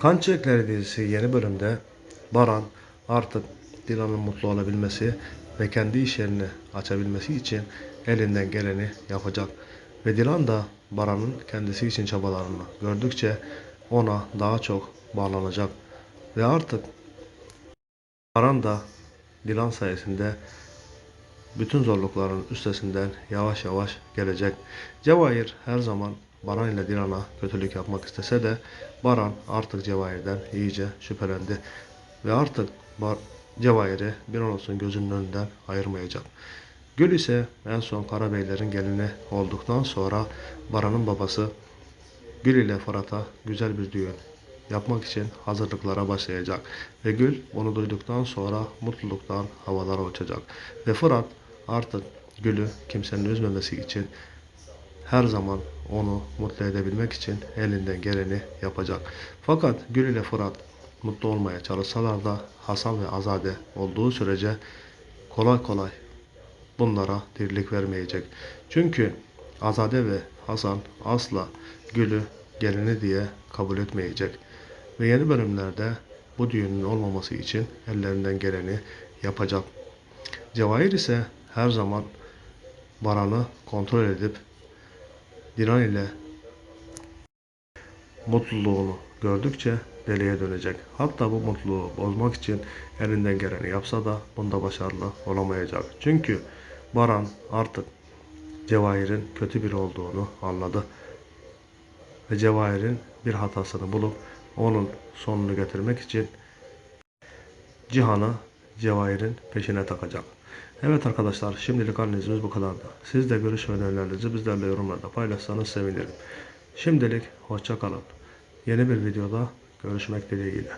Kan Çiçekleri dizisi yeni bölümde Baran artık Dilan'ın mutlu olabilmesi ve kendi iş yerini açabilmesi için elinden geleni yapacak. Ve Dilan da Baran'ın kendisi için çabalarını gördükçe ona daha çok bağlanacak. Ve artık Baran da Dilan sayesinde bütün zorlukların üstesinden yavaş yavaş gelecek. Cevahir her zaman Baran ile Dilan'a kötülük yapmak istese de Baran artık Cevahir'den iyice şüphelendi. Ve artık Bar Cevahir'i bir olsun gözünün önünden ayırmayacak. Gül ise en son Karabeylerin gelini olduktan sonra Baran'ın babası Gül ile Fırat'a güzel bir düğün yapmak için hazırlıklara başlayacak. Ve Gül bunu duyduktan sonra mutluluktan havalara uçacak. Ve Fırat artık Gül'ü kimsenin üzmemesi için her zaman onu mutlu edebilmek için elinden geleni yapacak. Fakat Gül ile Fırat mutlu olmaya çalışsalar da Hasan ve Azade olduğu sürece kolay kolay bunlara dirilik vermeyecek. Çünkü Azade ve Hasan asla Gül'ü gelini diye kabul etmeyecek. Ve yeni bölümlerde bu düğünün olmaması için ellerinden geleni yapacak. Cevahir ise her zaman Baran'ı kontrol edip Dilan ile mutluluğunu gördükçe deliye dönecek. Hatta bu mutluluğu bozmak için elinden geleni yapsa da bunda başarılı olamayacak. Çünkü Baran artık Cevahir'in kötü biri olduğunu anladı. Ve Cevahir'in bir hatasını bulup onun sonunu getirmek için Cihan'ı Cevahir'in peşine takacak. Evet arkadaşlar şimdilik analizimiz bu kadardı. Siz de görüş ve önerilerinizi bizlerle yorumlarda paylaşsanız sevinirim. Şimdilik hoşça kalın. Yeni bir videoda görüşmek dileğiyle.